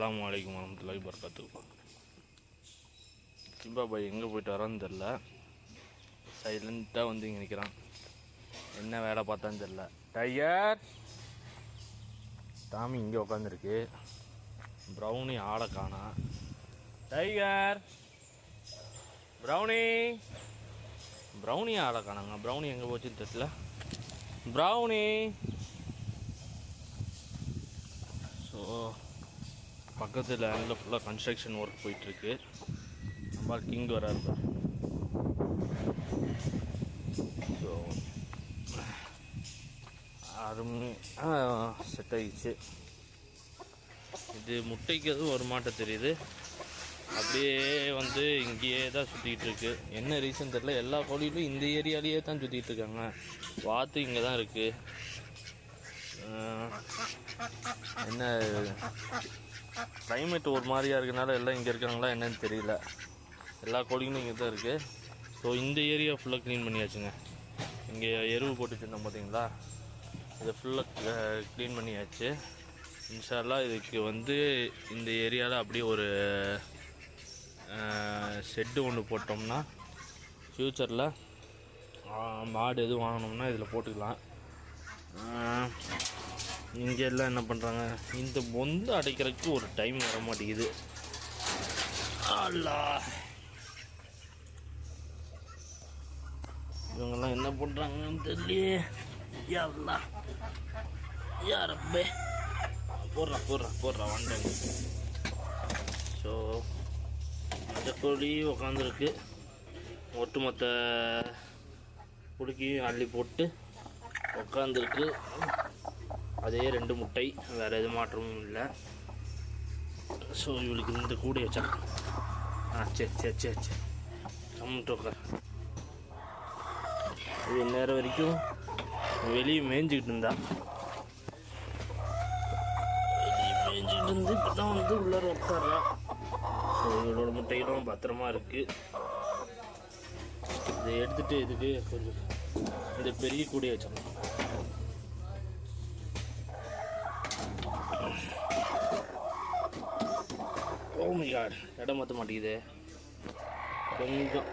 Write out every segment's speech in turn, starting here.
அஸ்ஸலாமு அலைக்கும் வரமத்துலாய் வபரகாத்து சிம்பா பாய் எங்கே போயிட்டு வரான்னு தெரில சைலண்ட்டாக வந்து இங்கே நிற்கிறான் என்ன வேலை பார்த்தான்னு தெரில டையர் டாமி இங்கே உட்காந்துருக்கு ப்ரௌனி ஆளை காணா. டைகர் ப்ரௌனி ப்ரௌனி ஆளை காணாங்க. ப்ரௌனி எங்கே போச்சுன்னு தெரியல. ப்ரௌனி ஸோ பக்கத்தில் லேண்டில் ஃபுல்லாக கன்ஸ்ட்ரக்ஷன் ஒர்க் போயிட்டுருக்கு. நம்ம கிங் வராரு ஸோ அருமையாக செட் ஆகிடுச்சு இது முட்டைக்கு எதுவும் ஒரு மாட்டம் தெரியுது. அப்படியே வந்து இங்கேயே தான் சுற்றிக்கிட்டு இருக்கு. என்ன ரீசன் தெரியல. எல்லா கோழியிலும் இந்த ஏரியாலேயே தான் சுற்றிட்டு இருக்காங்க. வாத்து இங்கே தான் இருக்குது என்ன கிளைமேட் ஒரு மாதிரியாக இருக்கனால எல்லாம் இங்கே இருக்காங்களா என்னன்னு தெரியல. எல்லா கோழிகளும் இங்கே தான் இருக்குது ஸோ இந்த ஏரியா ஃபுல்லாக க்ளீன் பண்ணியாச்சுங்க. இங்கே எருவு போட்டுட்டு இருந்தோம் பார்த்தீங்களா இதை ஃபுல்லாக க்ளீன் பண்ணியாச்சு. இன்ஷால்லா இதுக்கு வந்து இந்த ஏரியாவில் அப்படியே ஒரு ஷெட்டு ஒன்று போட்டோம்னா ஃப்யூச்சரில் மாடு எதுவும் வாங்கினோம்னா இதில் போட்டுக்கலாம். இங்கே எல்லாம் என்ன பண்ணுறாங்க இந்த பொந்து அடைக்கிறதுக்கு ஒரு டைம் வர மாட்டேங்குது அல்லா இவங்கெல்லாம் என்ன பண்ணுறாங்கன்னு தெரியலையே. யாருலா யாரப்பே போடுறா போடுறா போடுறா வண்டாங்க ஸோ அந்த கோழி உக்காந்துருக்கு. ஒட்டுமொத்த குடுக்கியும் அள்ளி போட்டு உக்காந்துருக்கு. அதே ரெண்டு முட்டை வேறு எது மாற்றமும் இல்லை. ஸோ இவளுக்கு இந்த கூடை வச்சா ஆ சரி சரி சரி சரி கம்மிட்டு உட்கார் இது நேரம் வரைக்கும் வெளியே மேய்ஞ்சிக்கிட்டு இருந்தா. வெளியே மேய்ஞ்சிக்கிட்டு இருந்து இப்போ தான் வந்து உள்ளார உட்கார்றா. ஸோ இவளோட முட்டைகளும் பத்திரமா இருக்குது இதை எடுத்துகிட்டு இதுக்கு கொஞ்சம் இந்த பெரிய கூடையை வச்சிடலாம். ஓ மை காட் இடம் மாற்ற மாட்டேங்குது. கொஞ்சம்.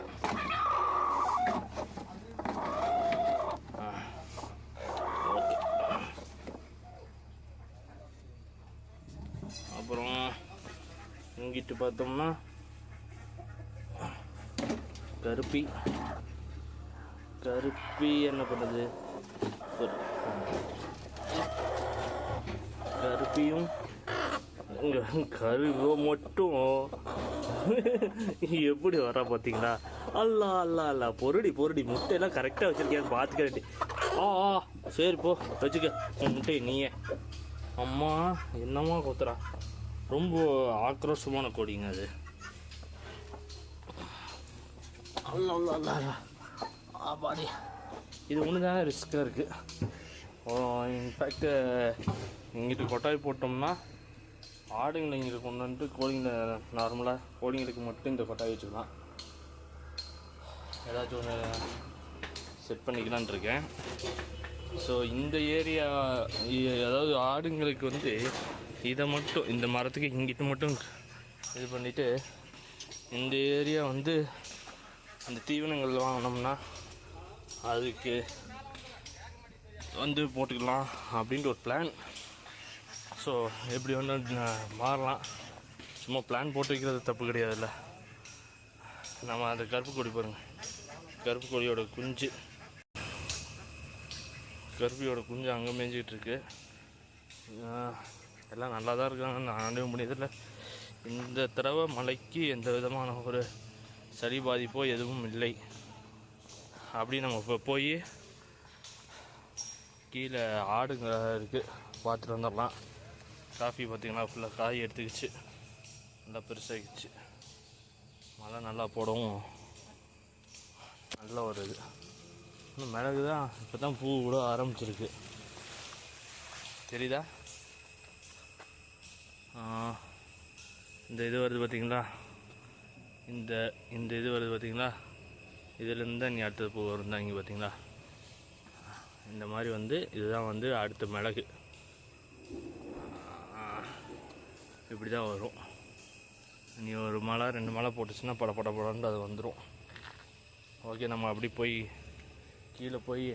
அப்புறம் இங்கிட்டு பார்த்தோம்னா கருப்பி. கருப்பி என்ன பண்ணுறது கருப்பியும் கருவோ மட்டும். எப்படி வர பார்த்தீங்களா அல்லா அல்லா அல்லா. பொருடி பொருடி. முட்டையெல்லாம் கரெக்டாக வச்சிருக்கியான்னு பார்த்துக்கிறேன் ஆ ஆ. சரி போ. வச்சுக்க. உன் முட்டையை நீயே. அம்மா என்னம்மா கொத்துறா? ரொம்ப ஆக்ரோஷமான கோடிங்க அது. அல்ல அல்ல அல்ல அல்ல. ஆபாடி இது ஒன்று தான் ரிஸ்க்காக இருக்குது இன்ஃபேக்ட் இங்கிட்டு கொட்டாய் போட்டோம்னா ஆடுங்களை இங்கே கொண்டு வந்துட்டு கோழிங்களை நார்மலாக கோழிங்களுக்கு மட்டும் இந்த கொட்டாய் வச்சுக்கலாம். ஏதாச்சும் ஒன்று செட் பண்ணிக்கலான் இருக்கேன். ஸோ இந்த ஏரியா அதாவது ஆடுங்களுக்கு வந்து இதை மட்டும் இந்த மரத்துக்கு இங்கிட்டு மட்டும் இது பண்ணிவிட்டு இந்த ஏரியா வந்து இந்த தீவனங்கள் வாங்கினோம்னா அதுக்கு வந்து போட்டுக்கலாம் அப்படின்ட்டு ஒரு பிளான் ஸோ எப்படி ஒன்று மாறலாம். சும்மா பிளான் போட்டு வைக்கிறது தப்பு கிடையாதுல்ல. நம்ம அந்த கருப்பு கொடி பாருங்க. கருப்பு கொடியோட குஞ்சு. கருப்பியோட குஞ்சு அங்கே மேய்ஞ்சிக்கிட்டு இருக்கு. எல்லாம் நல்லா தான் இருக்காங்கன்னு நான் அனுபவம் முடியதில்லை இந்த தடவை மழைக்கு எந்த விதமான ஒரு சரி பாதிப்போ எதுவும் இல்லை. அப்படி நம்ம இப்போ போய் கீழே ஆடுங்க இருக்குது பார்த்துட்டு வந்துடலாம். காஃபி பார்த்திங்கன்னா ஃபுல்லாக காய் எடுத்துக்கிச்சு. நல்லா பெருசாகிடுச்சு. மழை நல்லா போடவும் நல்ல ஒரு இது. இன்னும் மிளகு தான் இப்போ தான் பூ கூட ஆரம்பிச்சிருக்கு. தெரியுதா? இந்த இது வருது பார்த்திங்களா இந்த இந்த இது வருது பார்த்திங்களா இதுலேருந்து தான் நீ அடுத்தது பூ வரும் தான் இங்கே பார்த்திங்களா இந்த மாதிரி வந்து இதுதான் வந்து அடுத்த மிளகு. இப்படி தான் வரும். நீ ஒரு மழை ரெண்டு மழை போட்டுச்சுன்னா பட பட படன்னு அது வந்துடும் ஓகே நம்ம அப்படி போய் கீழே போய்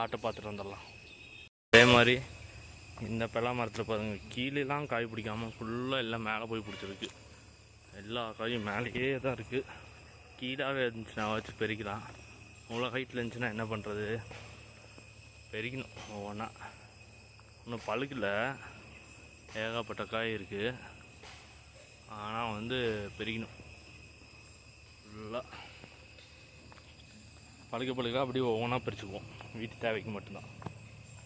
ஆட்டை பார்த்துட்டு வந்துடலாம். அதே மாதிரி இந்த பெலா மரத்தில் பாருங்கள் கீழேலாம் காய் பிடிக்காமல் ஃபுல்லாக எல்லாம் மேலே போய் பிடிச்சிருக்கு. எல்லா காயும் மேலேயே தான் இருக்குது கீழாகவே இருந்துச்சுன்னா வச்சு பெருக்கலாம் அவ்வளோ ஹைட்டில் இருந்துச்சுன்னா என்ன பண்ணுறது பெருக்கணும் ஒவ்வொன்றா இன்னும் பழுக்கலை. ஏகப்பட்ட காய் இருக்குது ஆனால் வந்து பெருகணும் ஃபுல்லாக பழுக்க பழுக்க அப்படியே ஒவ்வொன்றா பிரிச்சுக்குவோம் வீட்டு தேவைக்கு மட்டும்தான்.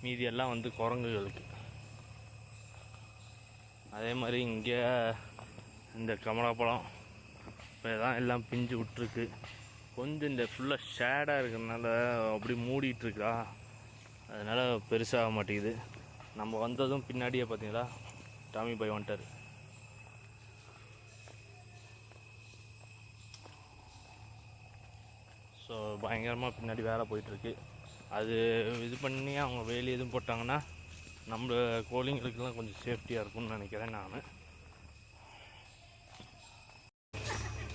மீதி எல்லாம் வந்து குரங்குகளுக்கு. அதே மாதிரி இங்கே இந்த கமலாப்பழம் இப்போ தான் எல்லாம் பிஞ்சு விட்ருக்கு கொஞ்சம் இந்த ஃபுல்லாக ஷேடாக இருக்கிறதுனால அப்படி மூடிட்டுருக்கா அதனால் பெருசாக மாட்டேங்குது. நம்ம வந்ததும் பின்னாடியே பார்த்தீங்களா? டாமி பாய் வந்துட்டார். ஸோ பயங்கரமாக பின்னாடி வேலை போயிட்டுருக்கு. அது இது பண்ணி அவங்க வேலி எதுவும் போட்டாங்கன்னா நம்ம கோழிங்களுக்கெல்லாம் கொஞ்சம் சேஃப்டியாக இருக்கும்னு நினைக்கிறேன் நான்.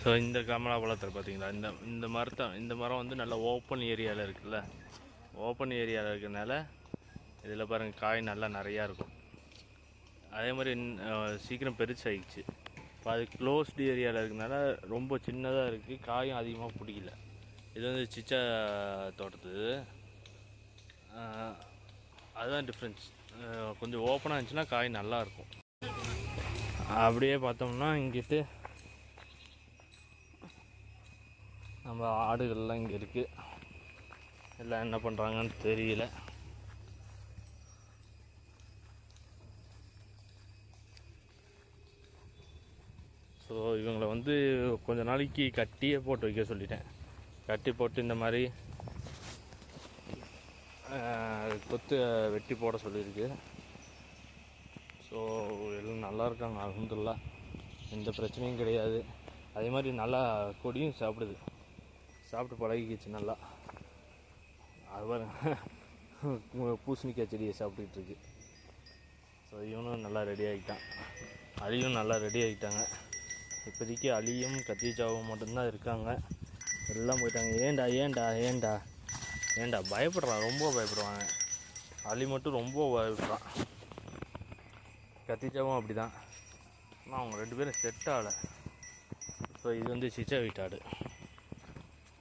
ஸோ இந்த கமலாபழத்தில் பார்த்தீங்களா இந்த இந்த மரத்தை இந்த மரம் வந்து நல்லா ஓப்பன் ஏரியாவில் இருக்குல்ல? ஓப்பன் ஏரியாவில் இருக்கிறனால இதில் பாருங்கள் காய் நல்லா நிறையா இருக்கும். அதே மாதிரி சீக்கிரம் பெருசாகிடுச்சு இப்போ அது க்ளோஸ்டு ஏரியாவில் இருக்கனால ரொம்ப சின்னதாக இருக்குது காயும் அதிகமாக பிடிக்கல. இது வந்து சிச்சா தோட்டத்து. அதுதான் டிஃப்ரென்ஸ் கொஞ்சம் ஓப்பனாக இருந்துச்சுன்னா காய் நல்லாயிருக்கும் அப்படியே பார்த்தோம்னா இங்கிட்டு நம்ம ஆடுகள்லாம் இங்கே இருக்குது எல்லாம் என்ன பண்ணுறாங்கன்னு தெரியல. ஸோ இவங்களை வந்து கொஞ்ச நாளைக்கு கட்டியே போட்டு வைக்க சொல்லிட்டேன். கட்டி போட்டு இந்த மாதிரி கொத்து வெட்டி போட சொல்லியிருக்கு. ஸோ எல்லாம் நல்லா இருக்காங்க அலமதுல்லா எந்த பிரச்சனையும் கிடையாது. அதே மாதிரி நல்லா கொடியும் சாப்பிடுது. சாப்பிட்டு பழகிக்கிச்சு நல்லா. அது பாருங்க பூசணிக்காய் செடியை சாப்பிட்டுக்கிட்டு இருக்கு. ஸோ இவனும் நல்லா ரெடி ஆகிட்டான் அலியும் நல்லா ரெடி ஆகிட்டாங்க இப்போதைக்கு அலியும் கத்தீஜாவும் மட்டும்தான் இருக்காங்க. எல்லாம் போயிட்டாங்க. ஏன்டா ஏன்டா ஏன்டா ஏன்டா பயப்படுறான் ரொம்ப பயப்படுவாங்க. அலி மட்டும் ரொம்ப பயப்படுறான் கத்தீஜாவும் அப்படி தான் ஆனால் அவங்க ரெண்டு பேரும் செட் ஆகலை. ஸோ இது வந்து சிச்சா வீட்டாடு.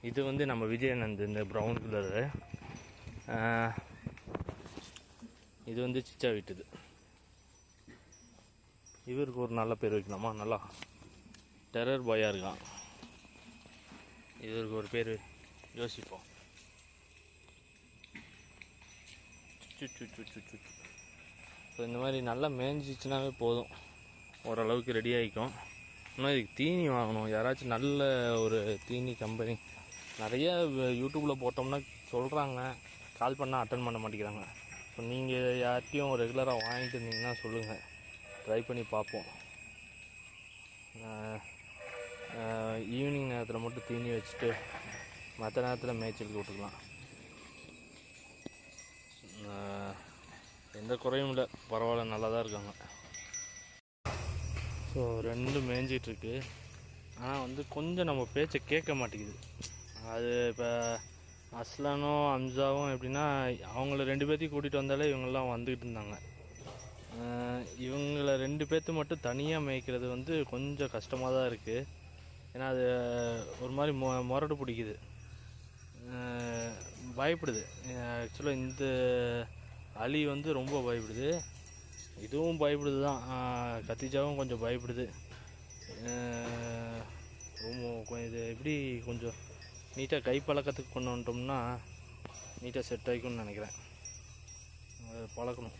இது வந்து நம்ம விஜயநந்த் இந்த ப்ரௌன் கலரு இது வந்து சிச்சா வீட்டுது. இவருக்கு ஒரு நல்ல பேர் வைக்கலாமா? நல்லா டெரர் பாயாக இருக்கான். இவருக்கு ஒரு பேர் யோசிப்போம். சு ஸோ இந்த மாதிரி நல்லா மேய்ஞ்சிச்சுனாவே போதும். ஓரளவுக்கு ரெடி ஆகிக்கும் இன்னும் இதுக்கு தீனி வாங்கணும். யாராச்சும் நல்ல ஒரு தீனி கம்பெனி நிறைய யூடியூப்பில் போட்டோம்னா சொல்கிறாங்க கால் பண்ணால் அட்டன் பண்ண மாட்டேங்கிறாங்க. ஸோ நீங்கள் யார்கிட்டையும் ரெகுலராக வாங்கிட்டு இருந்தீங்கன்னா சொல்லுங்கள் ட்ரை பண்ணி பார்ப்போம். ஈவினிங் நேரத்தில் மட்டும் தீனி வச்சுட்டு மற்ற நேரத்தில் மேய்ச்சலுக்கு விட்டுக்கலாம். எந்த குறையும் இல்லை. பரவாயில்ல நல்லா தான் இருக்காங்க. ஸோ ரெண்டும் மேய்ஞ்சிகிட்ருக்கு ஆனால் வந்து கொஞ்சம் நம்ம பேச்சை கேட்க மாட்டேங்குது. அது இப்போ அஸ்லானும் அம்சாவும் எப்படின்னா அவங்கள ரெண்டு பேர்த்தையும் கூட்டிகிட்டு வந்தாலே இவங்கெல்லாம் வந்துக்கிட்டு இருந்தாங்க. இவங்கள ரெண்டு பேர்த்து மட்டும் தனியாக மேய்க்கிறது வந்து கொஞ்சம் கஷ்டமாக தான் இருக்குது ஏன்னா அது ஒரு மாதிரி மொ முரடு பிடிக்குது. பயப்படுது. ஆக்சுவலாக இந்த அலி வந்து ரொம்ப பயப்படுது. இதுவும் பயப்படுது தான். கத்திஜாவும் கொஞ்சம் பயப்படுது. ரொம்ப இது எப்படி கொஞ்சம் நீட்டாக கை பழக்கத்துக்கு கொண்டு வந்துட்டோம்னா நீட்டாக செட் ஆகிக்கும்னு நினைக்கிறேன். அது பழக்கணும்.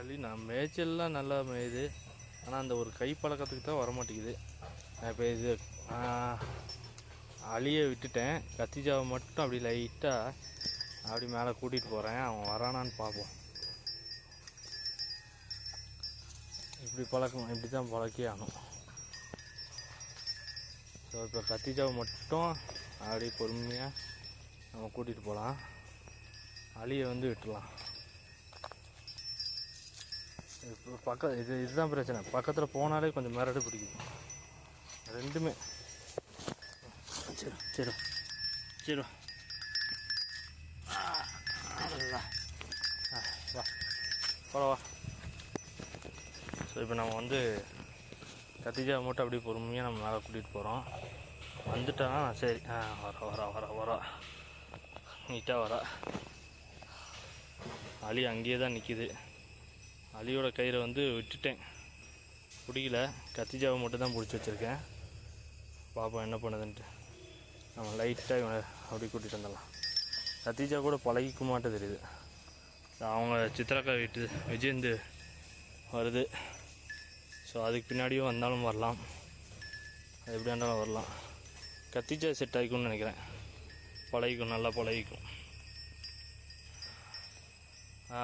அலி நான் மேய்ச்சல்லாம் நல்லா மேயுது. ஆனால் அந்த ஒரு கை பழக்கத்துக்கு தான் வர மாட்டேங்குது நான் இப்போ இது அழிய விட்டுட்டேன். கத்திஜாவை மட்டும் அப்படி லைட்டாக அப்படி மேலே கூட்டிகிட்டு போகிறேன் அவன் வரானான்னு பார்ப்போம். இப்படி பழக்கம் இப்படி தான் பழக்கே ஆகணும். ஸோ இப்போ கத்திஜாவை மட்டும் அப்படி பொறுமையாக நம்ம கூட்டிகிட்டு போகலாம் அழியை வந்து விட்டுலாம் பக்கம் இது இதுதான் பிரச்சனை. பக்கத்தில் போனாலே கொஞ்சம் மிரடு பிடிக்குது ரெண்டுமே. சரி சரி சரி வா. போல ஸோ இப்போ நம்ம வந்து கத்திஜா மூட்டை அப்படியே பொறுமையாக நம்ம மேலே கூட்டிகிட்டு போகிறோம் வந்துட்டானா? சரி. ஆ வர வர வர வர. நீட்டாக வர. அலி அங்கேயே தான் நிற்கிது அலியோட கயிறை வந்து விட்டுட்டேன். பிடிக்கல. கத்திஜாவை மட்டும் தான் பிடிச்சி வச்சுருக்கேன். பாப்போம் என்ன பண்ணுதுன்ட்டு. நம்ம லைட்டாக இவனை அப்படி கூட்டிகிட்டு வந்துடலாம். கத்திஜா கூட பழகிக்க மாட்டே தெரியுது. அவங்க சித்ராக்கா வீட்டு விஜயந்து வருது. ஸோ அதுக்கு பின்னாடியும் வந்தாலும் வரலாம். அது எப்படி இருந்தாலும் வரலாம். கத்திஜா செட் ஆகிக்கும்னு நினைக்கிறேன். பழகிக்கும் நல்லா பழகிக்கும்.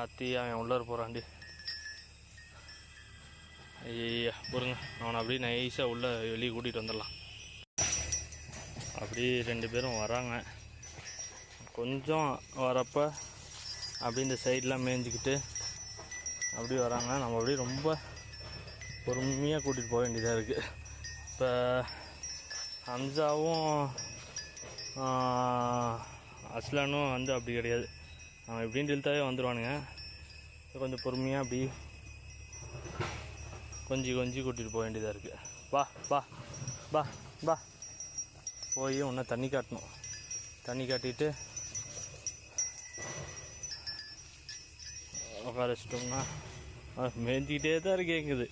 அத்தி அவன் உள்ளார போகிறான்டி ஐயா பொறுங்க. அவனை அப்படியே நைஸாக உள்ளே வெளியே கூட்டிகிட்டு வந்துடலாம். அப்படியே ரெண்டு பேரும் வராங்க. கொஞ்சம் வரப்போ அப்படியே இந்த சைடெலாம் மேய்ஞ்சிக்கிட்டு அப்படி வராங்க. நம்ம அப்படியே ரொம்ப பொறுமையாக கூட்டிகிட்டு போக வேண்டியதாக இருக்குது இப்போ ஹம்சாவும் அஸ்லானும் வந்து அப்படி கிடையாது. அவன் எப்படின்னு இழுத்தாவே வந்துடுவானுங்க கொஞ்சம் பொறுமையாக அப்படி கொஞ்சி கொஞ்சி கூட்டிகிட்டு போக வேண்டியதாக இருக்குது வா வா வா வா. போய் உன்னை தண்ணி காட்டணும். தண்ணி காட்டிட்டு உட்கார வச்சிட்டோம்னா மேய்ஞ்சிக்கிட்டே தான் இருக்கேங்குது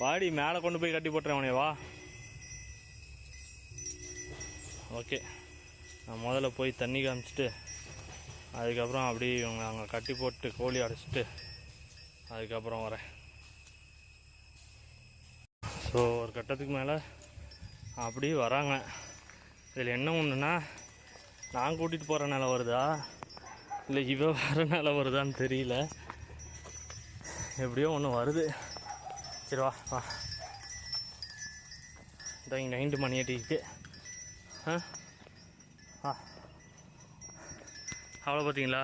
பாடி மேலே கொண்டு போய் கட்டி போட்டுறேன் உனைய வா. ஓகே. நான் முதல்ல போய் தண்ணி காமிச்சிட்டு அதுக்கப்புறம் அப்படியே இவங்க அங்கே கட்டி போட்டு கோழி அடைச்சிட்டு அதுக்கப்புறம் வரேன். ஸோ ஒரு கட்டத்துக்கு மேலே அப்படியே வராங்க. இதில் என்ன ஒன்றுனா நான் கூட்டிகிட்டு போகிற நிலை வருதா? இல்லை இவ வர நிலை வருதான்னு தெரியல. எப்படியோ ஒன்று வருது. சரி வா வா. இந்த இங்கே நைண்டு மணி அடிக்குது ஆ? ஆ அவ்வளோ பார்த்தீங்களா?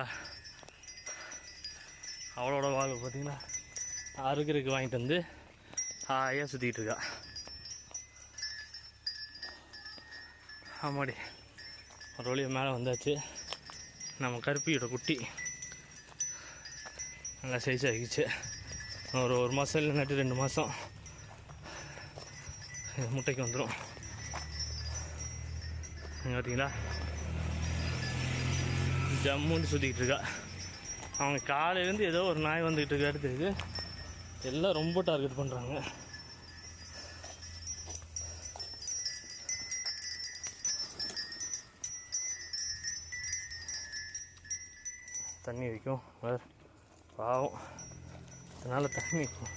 அவளோட வாழ்வு பார்த்தீங்களா? அருகருக்கு வாங்கிட்டு வந்து ஹாயாக சுற்றிக்கிட்டு இருக்கா ஆமாடி. ஒரு வழியாக மேலே வந்தாச்சு. நம்ம கருப்பியோட குட்டி நல்லா சைஸ் ஆகிடுச்சு. ஒரு ஒரு மாதம் இல்லைன்னாட்டு ரெண்டு மாதம் முட்டைக்கு வந்துடும் பார்த்தீங்களா ஜம்முன்னு சுற்றிக்கிட்டு இருக்கா. அவங்க காலையிலேருந்து ஏதோ ஒரு நாய் வந்துக்கிட்டு இருக்காரு தெரியுது. எல்லாம் ரொம்ப டார்கெட் பண்ணுறாங்க தண்ணி வைக்கும். வேறு பாவம். அதனால் தண்ணி வைக்கும்.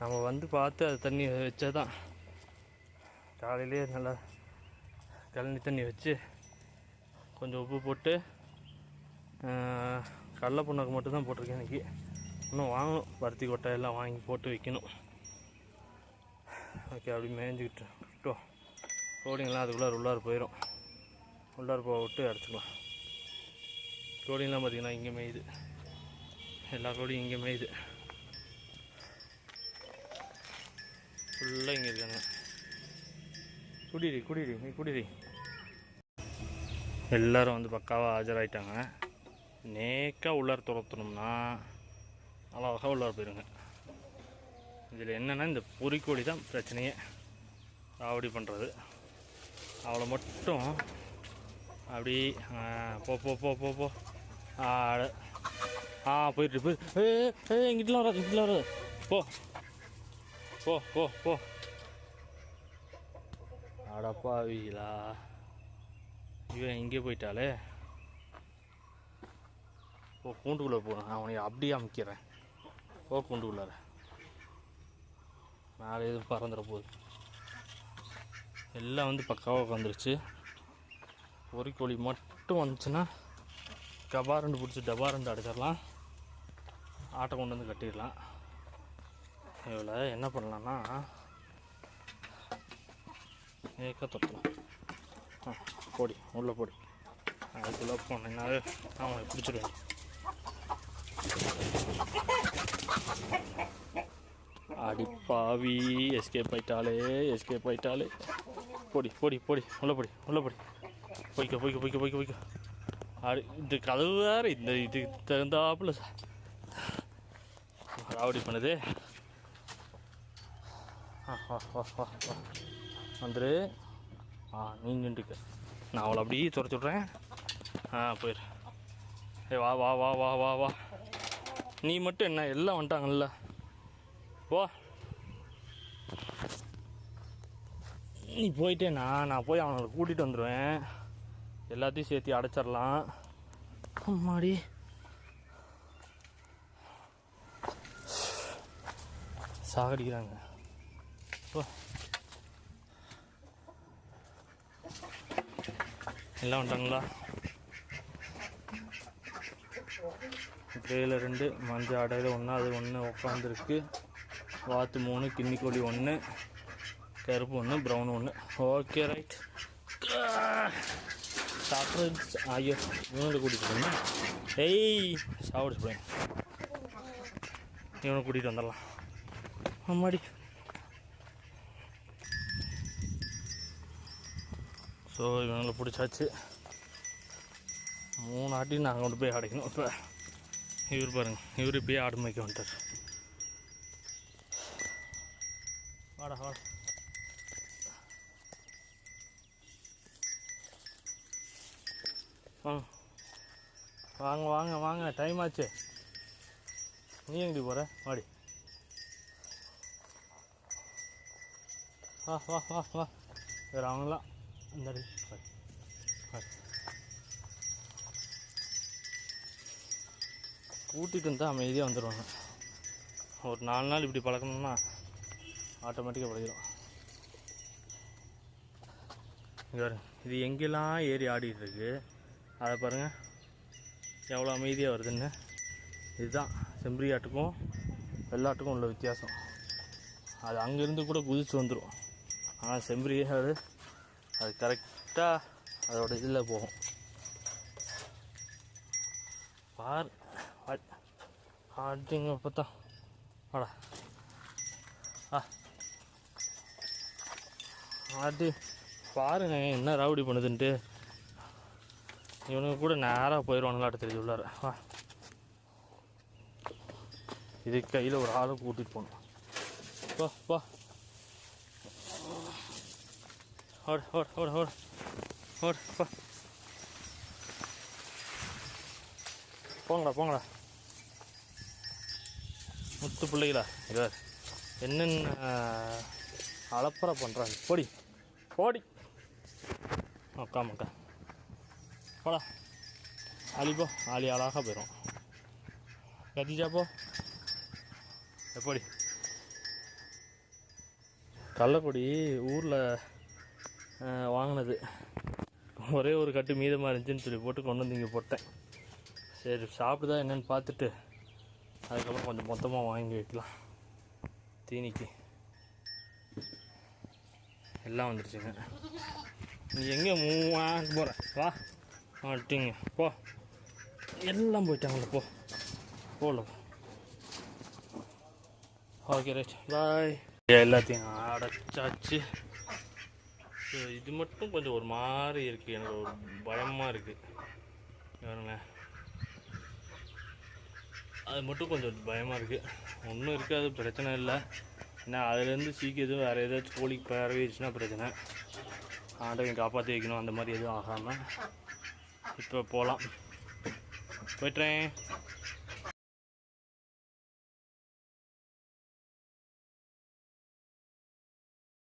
நம்ம வந்து பார்த்து அது தண்ணி வச்சா தான் காலையிலேயே நல்லா கழனி தண்ணி வச்சு கொஞ்சம் உப்பு போட்டு கடலை கடல புண்ணாக்கு மட்டும்தான் போட்டிருக்கேன் இன்றைக்கி இன்னும் வாங்கணும். பருத்தி கொட்டை எல்லாம் வாங்கி போட்டு வைக்கணும். ஓகே அப்படி மேய்ஞ்சிக்கிட்டு விட்டோம் கோழிங்கெல்லாம் அதுக்குள்ளார உள்ளார போயிடும் உள்ளார போக விட்டு அடைச்சிக்கலாம். கோழிங்கெல்லாம் பார்த்திங்கன்னா இங்கே மேயுது. எல்லா கோடியும் இங்கே மேயுது. ஃபுல்லாக இங்கே இருக்காங்க. குடிடி குடிடி நீ குடிடி. எல்லோரும் வந்து பக்காவாக ஆஜராயிட்டாங்க. நேக்காக உள்ளார துரத்தணும்னா அழகாக உள்ளார போயிருங்க. இதில் என்னென்னா இந்த பொறிக்கோழி தான் பிரச்சனையே. ராவடி பண்ணுறது அவளை மட்டும் அப்படி போ போ போ போ போ. ஆ ஆ போயிட்டு போய். ஏ இங்கிட்டலாம் வராது இங்கிட்டலாம் வராது போ. போ போ போ. அடப்பாவீங்களா இவன் இங்கே போயிட்டாலே போ கூண்டுக்குள்ளே போகிறேன் அவனை அப்படியே அமுக்கிறேன். போ உள்ளார. மேலே எதுவும் பறந்துட போகுது எல்லாம் வந்து பக்காவாக உட்காந்துருச்சு ஒரு கோழி மட்டும் வந்துச்சுன்னா கபாரண்டு பிடிச்சி டபாரண்டு அடிச்சிடலாம். ஆட்டை கொண்டு வந்து கட்டிடலாம். இவ்வளோ என்ன பண்ணலான்னா ஏக்க தொட்டலாம். ஆ போடி உள்ளே போடி. அதுக்குள்ளே போனீங்கன்னாவே அவனை பிடிச்சிடுவேன் அடி பாவி எஸ்கேப் ஆயிட்டாலே எஸ்கேப் ஆயிட்டாலே. போடி போடி போடி. உள்ள போடி உள்ள போடி. போய்க்க போய்க்க போய்க்க போய்க்க போய்க்க. அடி இந்த கதவு வேற. இந்த இது தகுந்தாப்புல ராவடி பண்ணுது. ஆ, வந்துரு. ஆ நீ நான் அவளை அப்படியே துரத்தி விட்றேன். ஆ போயிடு ஏ வா வா வா வா வா வா. நீ மட்டும் என்ன எல்லாம் வந்துட்டாங்கல்ல? போ. நீ போயிட்டேண்ணா நான் போய் அவனை கூட்டிகிட்டு வந்துடுவேன் எல்லாத்தையும் சேர்த்து அடைச்சிடலாம். அம்மாடி. சாகடிக்கிறாங்க. போ. எல்லாம் வந்துட்டாங்களா? கிரேயில் ரெண்டு மஞ்சள் அடையில் ஒன்று அது ஒன்று உட்காந்துருக்கு வாத்து மூணு கிண்ணிக்கோழி ஒன்று கருப்பு ஒன்று ப்ரௌன் ஒன்று ஓகே ரைட் சாப்பிட்றது ஐயோ இவனை கூட்டிகிட்டு போகணும்? ஏய் சாப்பிடு போய் இவனை கூட்டிகிட்டு வந்துடலாம். அம்மாடி. ஸோ இவங்களை பிடிச்சாச்சு. மூணு ஆட்டி நாங்கள் கொண்டு போய் அடைக்கணும் இப்போ. இவர் பாருங்க இவர் இப்பயே ஆடு மேய்க்க வந்துட்டார். வாடா வாடா. வாங்க வாங்க வாங்க வாங்க டைம் ஆச்சு. நீ எங்கடி போகிற வாடி. வா வா வா வா. வேறு அவங்களாம். இந்த கூட்டிகிட்டு வந்தால் அமைதியாக வந்துடுவாங்க ஒரு நாலு நாள் இப்படி பழக்கணும்னா ஆட்டோமேட்டிக்காக பழகிடும் இங்கே இது எங்கெல்லாம் ஏறி ஆடிட்டு இருக்கு அதை பாருங்கள் எவ்வளோ அமைதியாக வருதுன்னு. இதுதான் செம்பரி ஆட்டுக்கும் வெள்ளாட்டுக்கும் உள்ள வித்தியாசம். அது அங்கேருந்து கூட குதிச்சு வந்துடும் ஆனால் செம்பரி ஆடு அது கரெக்டாக அதோட இதில் போகும். பார் அப்படிங்க பார்த்தா வாடா. ஆ. அது பாருங்க என்ன ராவடி பண்ணுதுன்ட்டு. இவனுக்கு கூட நேராக போயிடுவானுங்களாட்ட தெரியுது உள்ளார. வா. இது கையில் ஒரு ஆளை கூட்டிகிட்டு போகணும். வா வா. ஓடு ஓடு ஓட ஓட. ஓடு வா. போங்கடா போங்கடா. முத்து பிள்ளைகளா இவர் என்னென்ன அலப்பறை பண்ணுறாங்க போடி போடி. அக்கா மக்கா போடா. ஆலி போ. ஆலி அழகாக போயிடும் கத்திஜா போ. எப்படி கள்ளக்குடி ஊரில் வாங்கினது. ஒரே ஒரு கட்டு மீதமாக இருந்துச்சுன்னு சொல்லி போட்டு கொண்டு வந்து இங்கே போட்டேன். சரி சாப்பிடுதா என்னென்னு பார்த்துட்டு அதுக்கப்புறம் கொஞ்சம் மொத்தமாக வாங்கி வைக்கலாம். தீனிக்கு. எல்லாம் வந்துருச்சுங்க. நீ எங்கே மூவான்னு போகிற வா. மாட்டிங்க போ. எல்லாம் போயிட்டாங்களே போ. போகல ஓகே ரைட். பாய். எல்லாத்தையும் அடைச்சாச்சு. ஸோ இது மட்டும் கொஞ்சம் ஒரு மாதிரி இருக்குது எனக்கு ஒரு பயமாக இருக்குது பாருங்க அது மட்டும் கொஞ்சம் பயமாக இருக்குது ஒன்றும் இருக்காது பிரச்சனை இல்லை. ஏன்னா அதுலேருந்து சீக்கிரம் எதுவும் வேறு ஏதாச்சும் கோழிக்கு பரவிடுச்சுன்னா பிரச்சனை. ஆண்டையும் காப்பாற்றி வைக்கணும் அந்த மாதிரி எதுவும் ஆகாமல் இப்போ போகலாம் போய்ட்றேன்